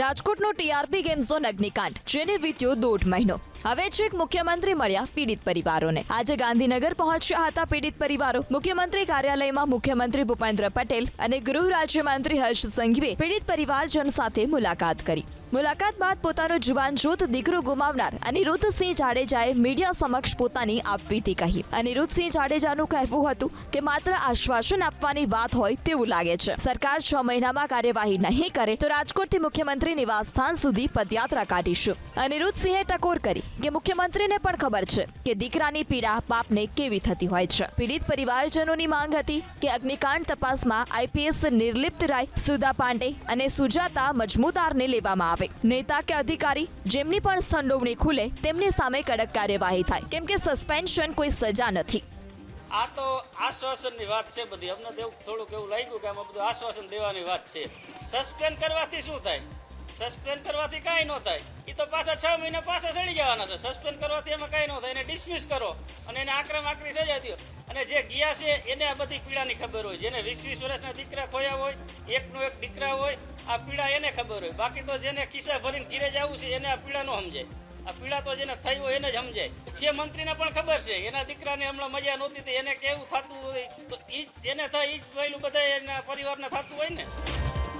રાજકોટનો TRP game zone અગ્નિકાંડ, જેને વીત્યો દોઢ મહિનો. હવે છેક મુખ્યમંત્રી મળ્યા પીડિત પરિવારોને. આજે ગાંધીનગર પહોંચ્યા હતા પીડિત પરિવારો. મુખ્યમંત્રી કાર્યાલયમાં મુખ્યમંત્રી ભૂપેન્દ્ર પટેલ અને ગૃહ રાજ્યમંત્રી હર્ષ સંઘવીએ પીડિત પરિવારજન સાથે મુલાકાત કરી. મુલાકાત બાદ પોતાનો જુવાન જૂથ દીકરો ગુમાવનાર અનિરુદ્ધસિંહ જાડેજાએ મીડિયા સમક્ષ પોતાની આપવીતી કહી. અનિરુદ્ધસિંહ જાડેજાનું કહેવું હતું કે, માત્ર આશ્વાસન આપવાની વાત હોય તેવું લાગે છે. સરકાર છ મહિનામાં કાર્યવાહી નહીં કરે તો રાજકોટથી મુખ્યમંત્રી નિવાસસ્થાન સુધી પદયાત્રા કાઢીશું. અનિરુદ્ધસિંહે ટકોર કરી કે મુખ્યમંત્રીને પણ ખબર છે કે દીકરાની પીડા બાપને કેવી થતી હોય છે. પીડિત પરિવારજનોની માંગ હતી કે અગ્નિકાંડ તપાસમાં આઈપીએસ નિર્લિપ્ત રાય, સુધા પાંડે અને સુજાતા મજમુદારને લેવામાં આવે. નેતા કે અધિકારી જેમની પણ સંડોવણી ખુલે તેમની સામે કડક કાર્યવાહી થાય. કેમ કે સસ્પેન્શન કોઈ સજા નથી. આ તો આશ્વાસનની વાત છે બધી. અમને થોડુંક એવું લાગ્યું કે આમાં બધું આશ્વાસન દેવાની વાત છે. સસ્પેન્ડ કરવાથી શું થાય? સસ્પેન્ડ કરવાથી કાંઈ ન થાય. એ તો પાછા છ મહિના પાછા ચડી જવાના છે. સસ્પેન્ડ કરવાથી એમાં કાંઈ ન થાય. એને ડિસમિસ કરો. અને એને આક્રમ આકરી સજા દો અને જે ગયા છે, એને આ બધી પીડાની ખબર હોય. જેને વીસ વીસ વર્ષના દીકરા ખોયા હોય, એકનો એક દીકરા હોય, આ પીડા એને ખબર હોય. બાકી તો જેને ખિસ્સા ભરીને ઘીરે જવું છે, એને આ પીડા ન સમજાય. આ પીડા તો જેને થઈ હોય એને જ સમજાય. મુખ્યમંત્રીને પણ ખબર છે. એના દીકરાને હમણાં મજા નહોતી એને કેવું થતું હોય? તો એ જ, એને થાય એ જ પહેલું બધા એના પરિવારને થતું હોય ને?